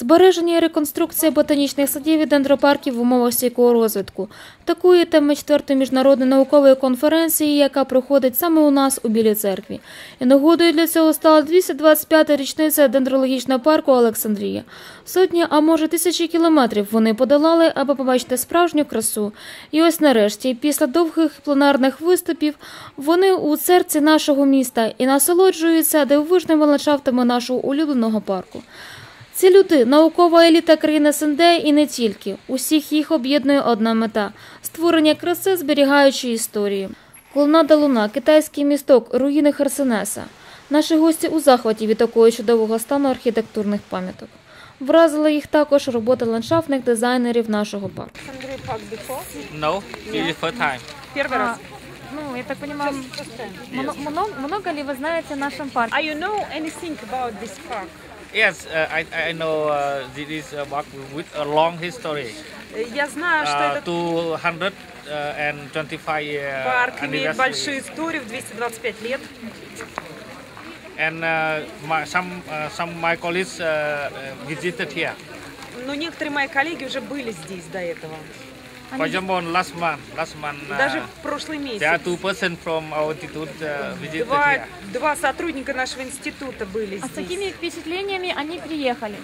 Збереження і реконструкція ботанічних садів і дендропарків в умовах стійкого розвитку. Такою тема четвертої міжнародної наукової конференції, яка проходить саме у нас у Білій церкві. І нагодою для цього стала 225-та річниця дендрологічного парку Олександрія. Сотні, а може тисячі кілометрів вони подолали, аби побачити справжню красу. І ось нарешті, після довгих пленарних виступів, вони у серці нашого міста і насолоджуються дивовижними ландшафтами нашого улюбленого парку. Ці люди наукова еліта країни СНД і не тільки. Усіх їх об'єднує одна мета створення краси, зберігаючи історію. Колонада Луна, китайський місток, руїни Херсонеса. Наші гості у захваті від такого чудового стану архітектурних пам'яток. Вразила їх також робота ландшафтних дизайнерів нашого парку. No, is first time. Первый раз. ну, я так понимаю, много, много ли вы знаете о нашем парке? Are you know anything about this park? Yes, uh, I, I know uh, this is a park with a long history. Э, Я знаю, что Uh, этот 225 year парк имеет anniversary. большую историю в 225 лет. And uh, my, some uh, some of my colleagues uh, uh, visited here. Но некоторые мои коллеги уже были здесь до этого. For example, last month, last month, uh, Даже в прошлый there are месяц. two person from our institute uh, visited Два, here. два сотрудника нашего института были А с здесь. какими впечатлениями они приехали?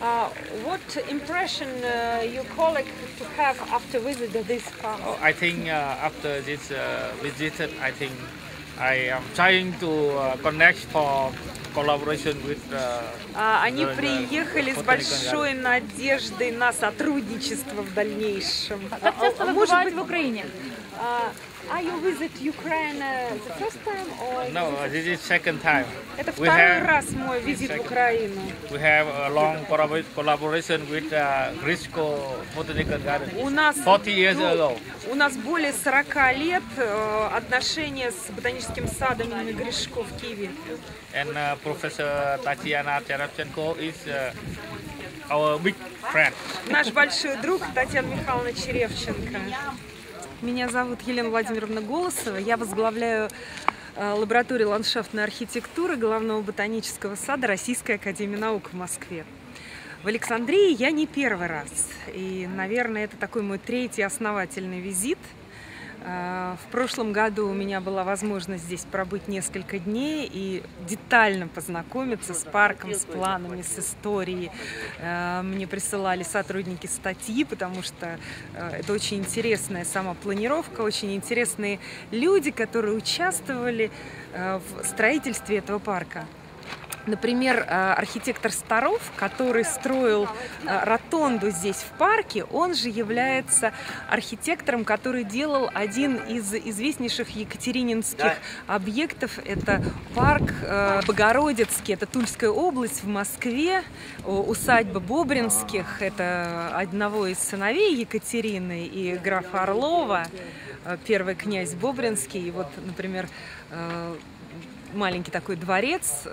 Uh, what impression uh, your colleague to have after visit this park? Oh, I think uh, after this uh, visit, I think I am trying to uh, connect for collaboration with. Uh, А, Они Да, да. приехали с Фото большой надеждой на сотрудничество в дальнейшем. Как часто А, вы может бываете быть, в Украине? А, Are you visit Ukraine uh, the first time or no, uh, this is second time. это we второй have- раз мой визит в. Украину? We have a long collabor- collaboration with uh, Grisco Botanical Garden. У нас 40 years ну, ago. У нас более 40 лет э, отношения с ботаническим садом имени Гришко в Киеве. And uh, Professor Tatiana Terapchenko is uh, our big friend. Наш большой друг Татьяна Михайловна Черевченко. Меня зовут Елена Владимировна Голосова. Я возглавляю э, лабораторию ландшафтной архитектуры Главного ботанического сада Российской академии наук в Москве. В Александрии я не первый раз. И, наверное, это такой мой третий основательный визит. Э, В прошлом году у меня была возможность здесь пробыть несколько дней и детально познакомиться с парком, с планами, с историей. Э, Мне присылали сотрудники статьи, потому что э, это очень интересная сама планировка, очень интересные люди, которые участвовали в строительстве этого парка. Например, э, архитектор Старов, который строил э, ротонду здесь в парке, он же является архитектором, который делал один из известнейших екатерининских объектов. Это парк э, Богородицкий, это Тульская область в Москве, усадьба Бобринских, это одного из сыновей Екатерины и графа Орлова, первый князь Бобринский. И вот, например, маленький такой дворец,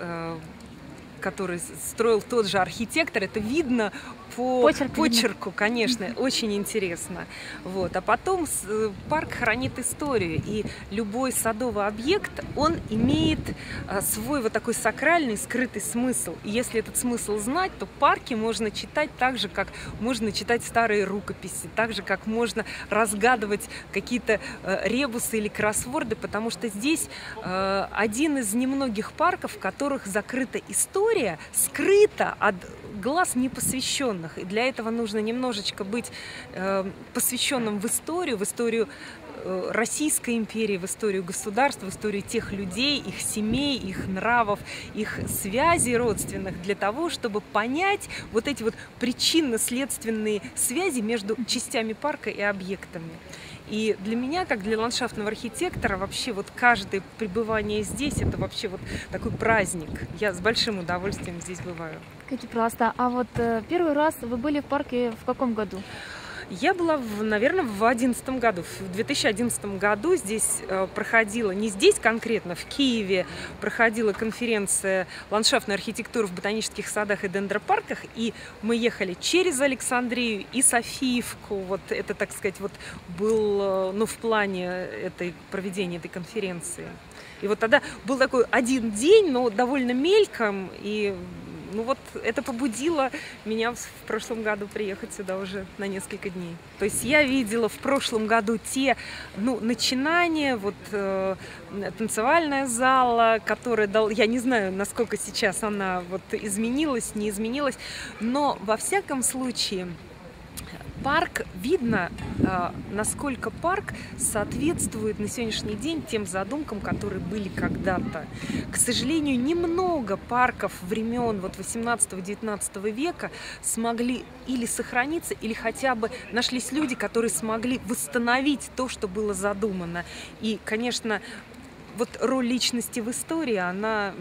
который строил тот же архитектор. Это видно по Почерк видно. почерку, конечно, очень интересно. Вот. А потом э, парк хранит историю, и любой садовый объект, он имеет э, свой вот такой сакральный, скрытый смысл. И если этот смысл знать, то парки можно читать так же, как можно читать старые рукописи, так же, как можно разгадывать какие-то э, ребусы или кроссворды, потому что здесь один из немногих парков, в которых закрыта история, скрыта от глаз непосвященных. И для этого нужно немножечко быть э, посвященным в историю, в историю э, Российской империи, в историю государства, в историю тех людей, их семей, их нравов, их связей родственных, для того, чтобы понять вот эти вот причинно-следственные связи между частями парка и объектами. И для меня, как для ландшафтного архитектора, вообще вот каждое пребывание здесь это вообще вот такой праздник. Я с большим удовольствием здесь бываю. Скажите, пожалуйста, а вот э, первый раз вы были в парке в каком году? Я была, в, наверное, в 2011 году. В 2011 году здесь э, проходила, не здесь конкретно, в Киеве проходила конференция ландшафтной архитектуры в ботанических садах и дендропарках. И мы ехали через Александрию и Софиевку. Вот это, так сказать, вот был, э, ну, в плане этой проведения этой конференции. И вот тогда был такой один день, но довольно мельком, и ну вот это побудило меня в прошлом году приехать сюда уже на несколько дней. То есть я видела в прошлом году те ну, начинания, вот э, танцевальная зала, которая дал, я не знаю, насколько сейчас она вот изменилась, не изменилась, но во всяком случае парк видно, э, насколько парк соответствует на сегодняшний день тем задумкам, которые были когда-то. К сожалению, немного парков времен вот 18-19 века смогли или сохраниться, или хотя бы нашлись люди, которые смогли восстановить то, что было задумано. И, конечно, вот роль личности в истории, она,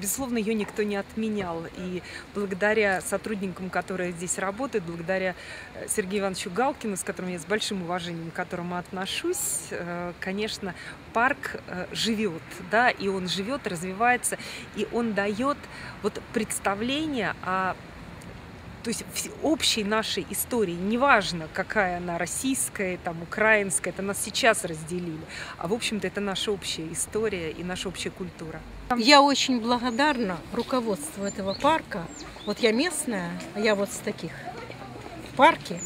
безусловно, ее никто не отменял. И благодаря сотрудникам, которые здесь работают, благодаря э, Сергею Ивановичу Галкину, с которым я с большим уважением к которому отношусь, э, конечно, парк э, живет, да, и он живет, развивается, и он дает вот представление о то есть вс- общей нашей истории, неважно, какая она российская, там, украинская, это нас сейчас разделили, а в общем-то это наша общая история и наша общая культура. Я очень благодарна руководству этого парка. Вот я местная, а я вот с таких в парке.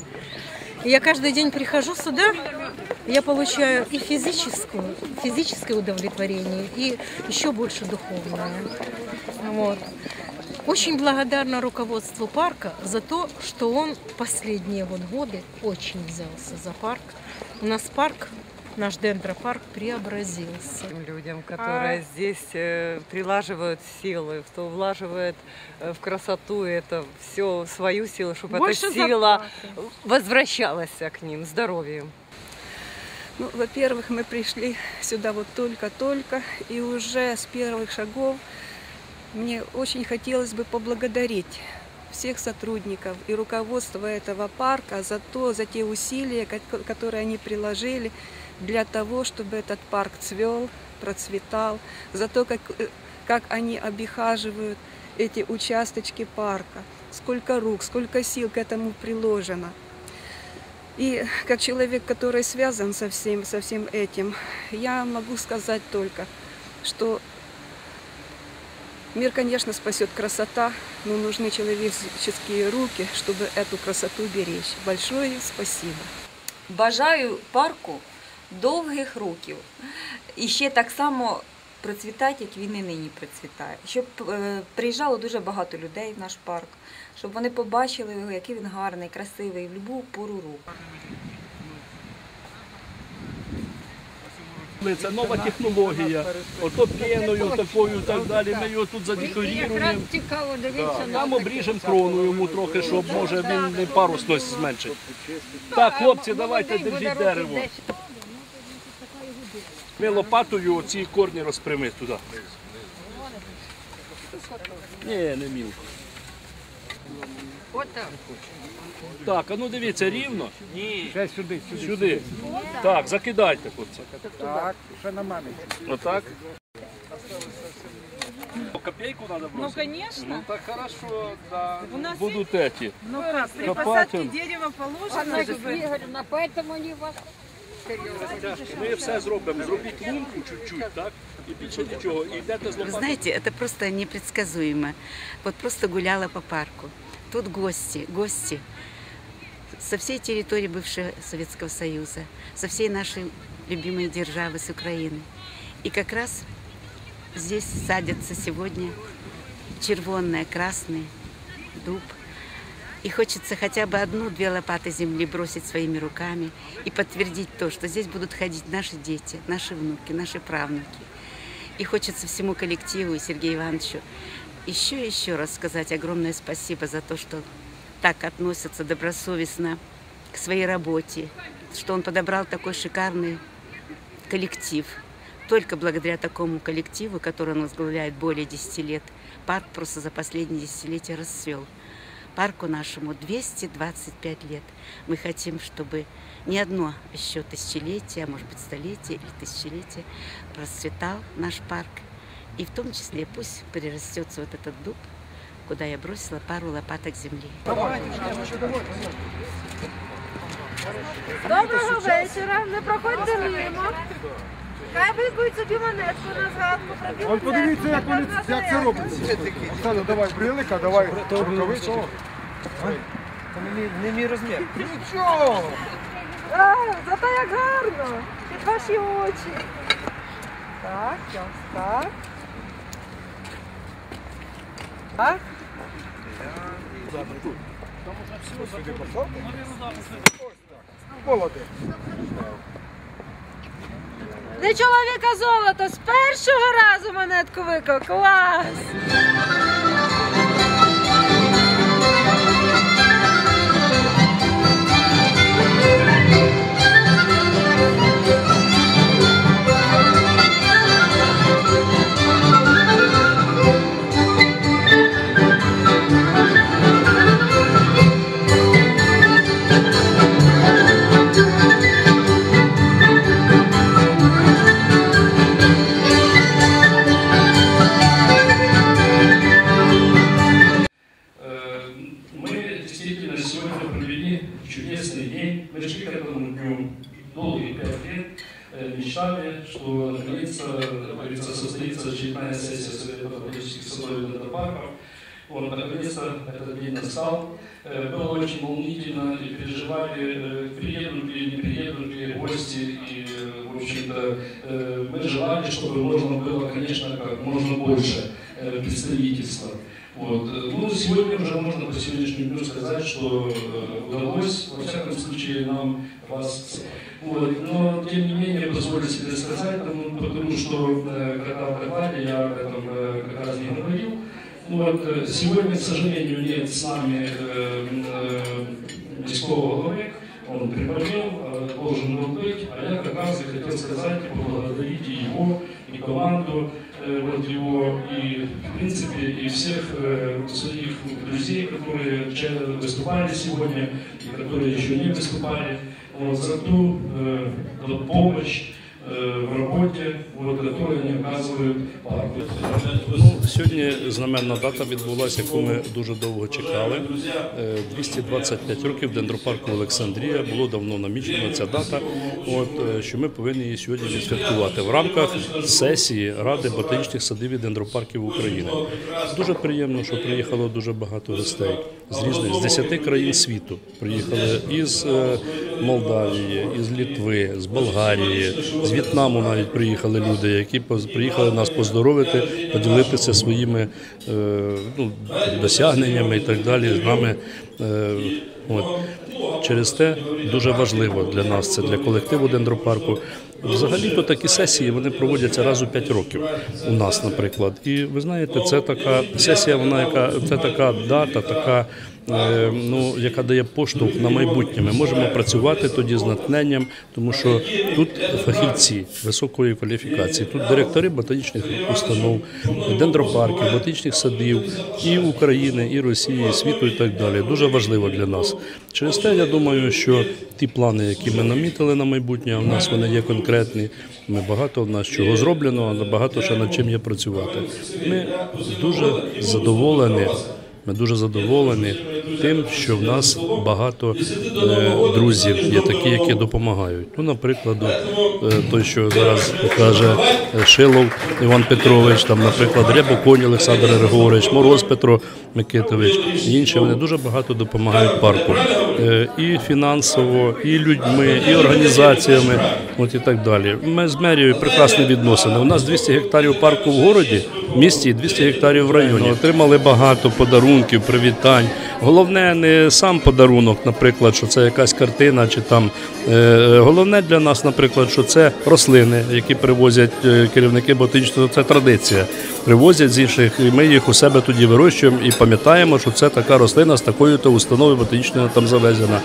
И я каждый день прихожу сюда, я получаю и физическую, физическое удовлетворение, и еще больше духовное. Вот. Очень благодарна руководству парка за то, что он последние вот годы очень взялся за парк. У нас парк, наш дендропарк преобразился. людям, которые здесь э, прилаживают силы, кто влаживает э, в красоту это все свою силу, чтобы Больше эта сила возвращалась к ним здоровьем. Ну, во-первых, мы пришли сюда вот только-только, и уже с первых шагов мне очень хотелось бы поблагодарить всех сотрудников и руководство этого парка за то, за те усилия, ко- которые они приложили для того, чтобы этот парк цвел, процветал, за то, как, э, как они обихаживают эти участочки парка, сколько рук, сколько сил к этому приложено. И как человек, который связан со всем, со всем этим, я могу сказать только, что мир, конечно, спасет красота, но нужны человеческие руки, чтобы эту красоту беречь. Большое спасибо. Бажаю парку довгих років. І ще так само процвітати, як він і нині процвітає. Щоб е, приїжджало дуже багато людей в наш парк, щоб вони побачили його, який він гарний, красивий, в будь-яку пору року. Це нова технологія. Ото п'яною такою і так далі. Ми його тут задекоруємо. Там обріжемо крону йому трохи, щоб може він не парусність зменшить. Так, хлопці, давайте держіть дерево. Ми лопатою оці корні розпрями туди. Ні, не мілко. Так, а ну дивіться, рівно. Ні. Ще сюди, сюди. Сюди. Так, закидайте, хлопці. Так, ще на мене. Отак. Копейку надо бросить? Ну, конечно. Ну так хорошо, да. У нас Будут эти. Ну как, при Копать посадке он. дерева положено, Значить, чтобы... Ігорівна, поэтому не вас. Ми все зробимо. Зробіть лунку чуть-чуть, так? І більше нічого. І йдете з Вы лопатою. знаете, это просто непредсказуемо. Вот просто гуляла по парку. Тут гости, гости Со всей территории бывшего Советского Союза, со всей нашей любимой державы, с Украины. И как раз здесь садятся сегодня червонное, красный дуб. И хочется хотя бы одну-две лопаты земли бросить своими руками и подтвердить то, что здесь будут ходить наши дети, наши внуки, наши правнуки. И хочется всему коллективу и Сергею Ивановичу еще и еще раз сказать огромное спасибо за то, что так относятся добросовестно к своей работе, что он подобрал такой шикарный коллектив. Только благодаря такому коллективу, который он возглавляет более 10 лет, парк просто за последние десятилетия расцвел. Парку нашему 225 лет. Мы хотим, чтобы не одно еще тысячелетие, а может быть столетие или тысячелетие расцветал наш парк. И в том числе пусть перерастется вот этот дуб, куда я бросила пару лопаток земли. Доброго вечора, не проходьте мимо. Хай викують собі монетку на згадку про От подивіться, як вони як це робиться. Оксана, давай брилика, давай рукавички. Це не мій, не мій розмір. Нічого! А, зато як гарно! Під ваші очі. Так, ось так. Так. Для чоловіка золото з першого разу монетку виклав. Клас! Состоится очередная сессия Совета политических садов и дендропарков. Вот, наконец-то этот день настал. Э, Было очень волнительно и переживали, э, приедут ли, не приедут ли гости. И, в общем-то, э, мы желали, чтобы можно было, конечно, как можно больше представительства. Вот. Ну, сегодня уже можно по сегодняшнему дню сказать, что э, удалось, во всяком случае, нам вас... Вот. Но, тем не менее, позволю себе сказать, потому, потому что, э, когда в докладе я об этом э, как раз не говорил, Ну, вот, сегодня, к сожалению, нет с нами э, э, міського голови, он приболел, э, должен был быть, а я как раз и хотел сказать, и поблагодарить и его, и команду, э, вот его, и, в принципе, и всех э, своих друзей, которые вчера выступали сегодня, и которые еще не выступали, вот, за ту э, вот помощь э, в работе, вот, которую они оказывают. Ну, сьогодні знаменна дата відбулася, яку ми дуже довго чекали. Е, 225 років дендропарку Олександрія було давно намічено ця дата. От е, що ми повинні її сьогодні відсвяткувати в рамках сесії Ради ботанічних садів і дендропарків України. Дуже приємно, що приїхало дуже багато гостей з різних з 10 країн світу. Приїхали із е, Молдавії, із Літви, з Болгарії, з В'єтнаму навіть приїхали люди, які приїхали нас поздоровити, поділитися своїми е, ну, досягненнями і так далі з нами. Е, От. Через те дуже важливо для нас, це для колективу дендропарку. Взагалі-то такі сесії вони проводяться раз у 5 років у нас, наприклад. І ви знаєте, це така сесія, вона яка це така дата, така. Е, Ну, яка дає поштовх на майбутнє. Ми можемо працювати тоді з натхненням, тому що тут фахівці високої кваліфікації, тут директори ботанічних установ, дендропарків, ботанічних садів і України, і Росії, і світу, і так далі. Дуже важливо для нас. Через те я думаю, що ті плани, які ми намітили на майбутнє, а в нас вони є конкретні. Ми багато в нас чого зроблено, але багато ще над чим є працювати. Ми дуже задоволені. Ми дуже задоволені тим, що в нас багато е, друзів є такі, які допомагають. Ну, наприклад, е, той, що зараз каже е, Шилов Іван Петрович, там, наприклад, Рябоконь Олександр Григорович, Мороз Петро Микитович і інші. Вони дуже багато допомагають парку і фінансово, і людьми, і організаціями, от і так далі. Ми з мерією прекрасні відносини. У нас 200 гектарів парку в городі, в місті і 200 гектарів в районі. Отримали багато подарунків, привітань. Головне не сам подарунок, наприклад, що це якась картина чи там. Е, Головне для нас, наприклад, що це рослини, які привозять е, керівники ботанічного, це традиція. Привозять з інших, і ми їх у себе тоді вирощуємо і пам'ятаємо, що це така рослина з такою то установи ботанічної там завезена.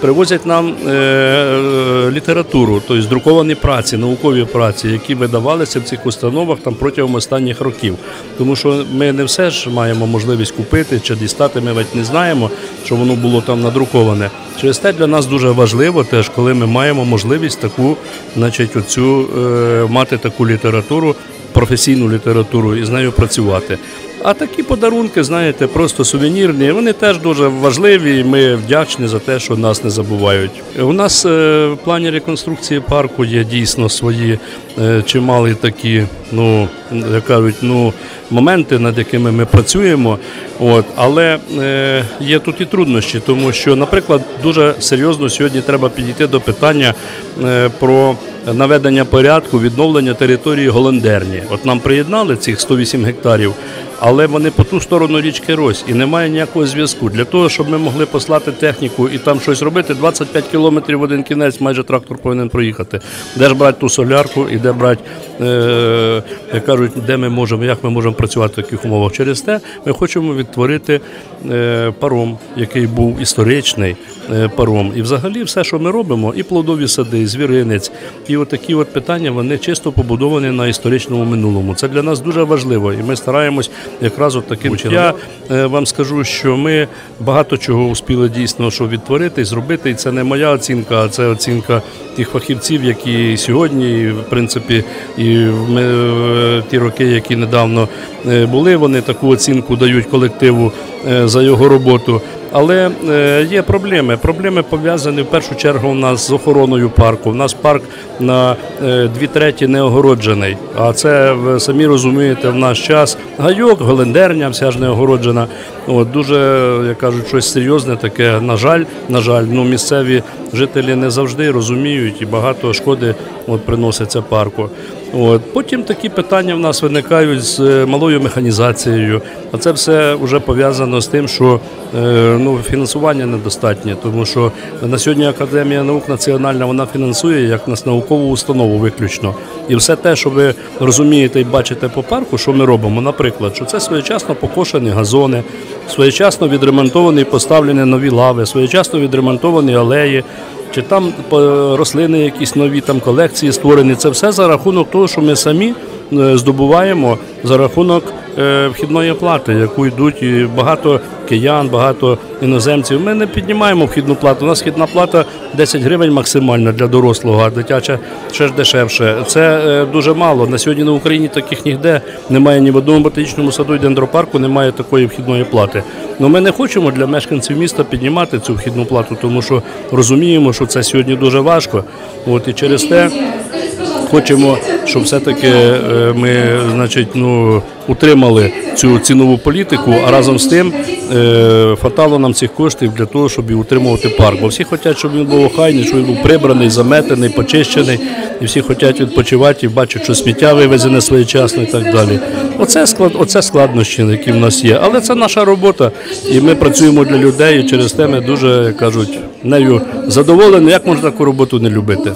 Привозять нам е, е, літературу, тобто друковані праці, наукові праці, які видавалися в цих установах там протягом останніх років. Тому що ми не все ж маємо можливість купити чи дістати. Ми навіть не знаємо, що воно було там надруковане. Через те для нас дуже важливо теж, коли ми маємо можливість таку, значить, оцю е, мати таку літературу, професійну літературу і з нею працювати. А такі подарунки, знаєте, просто сувенірні, вони теж дуже важливі. і Ми вдячні за те, що нас не забувають. У нас е, в плані реконструкції парку є дійсно свої е, чималі такі, ну як кажуть, ну моменти, над якими ми працюємо. От, але е, є тут і труднощі, тому що, наприклад, дуже серйозно сьогодні треба підійти до питання про наведення порядку, відновлення території Голендерні. От нам приєднали цих 108 гектарів, але вони по ту сторону річки Рось і немає ніякого зв'язку. Для того, щоб ми могли послати техніку і там щось робити, 25 кілометрів в один кінець майже трактор повинен проїхати. Де ж брати ту солярку і де брати, е, як кажуть, де ми можемо, як ми можемо працювати в таких умовах. Через те ми хочемо відтворити паром, який був історичний е, паром. І взагалі все, що ми робимо, і плодові сади, і звіринець, і от такі от питання, вони чисто побудовані на історичному минулому. Це для нас дуже важливо, і ми стараємось якраз от таким чином. Я е, вам скажу, що ми багато чого успіли дійсно що відтворити і зробити. І це не моя оцінка, а це оцінка тих фахівців, які сьогодні, в принципі, і в ті роки, які недавно е, були, вони таку оцінку дають колективу е, за його роботу. Але е, є проблеми. Проблеми пов'язані в першу чергу у нас з охороною парку. У нас парк на е, дві треті не огороджений. А це ви самі розумієте, в наш час гайок, голендерня, вся ж не огороджена. От дуже як кажуть, щось серйозне таке. На жаль, на жаль, ну місцеві жителі не завжди розуміють і багато шкоди от приноситься парку. От. Потім такі питання в нас виникають з е, малою механізацією. А це все вже пов'язано з тим, що е, ну, фінансування недостатнє, тому що на сьогодні Академія наук національна вона фінансує як нас наукову установу виключно. І все те, що ви розумієте і бачите по парку, що ми робимо, наприклад, що це своєчасно покошені газони, своєчасно відремонтовані і поставлені нові лави, своєчасно відремонтовані алеї чи там е, рослини якісь нові там колекції створені. Це все за рахунок того, що ми самі е, здобуваємо за рахунок вхідної плати, яку йдуть багато киян, багато іноземців. Ми не піднімаємо вхідну плату. У нас вхідна плата 10 гривень максимально для дорослого, а дитяча ще ж дешевше. Це е, дуже мало. На сьогодні на Україні таких ніде немає ні в одному ботанічному саду і дендропарку немає такої вхідної плати. Ну ми не хочемо для мешканців міста піднімати цю вхідну плату, тому що розуміємо, що це сьогодні дуже важко. От і через те хочемо, щоб все-таки е, ми, значить, ну утримали цю цінову політику, а разом з тим е, хватало нам цих коштів для того, щоб утримувати парк. Бо всі хочуть, щоб він був охайний, щоб він був прибраний, заметений, почищений, і всі хочуть відпочивати і бачать, що сміття вивезене своєчасно і так далі. Оце склад, оце складнощі, які в нас є. Але це наша робота, і ми працюємо для людей. І через те ми дуже кажуть нею задоволені. Як можна таку роботу не любити?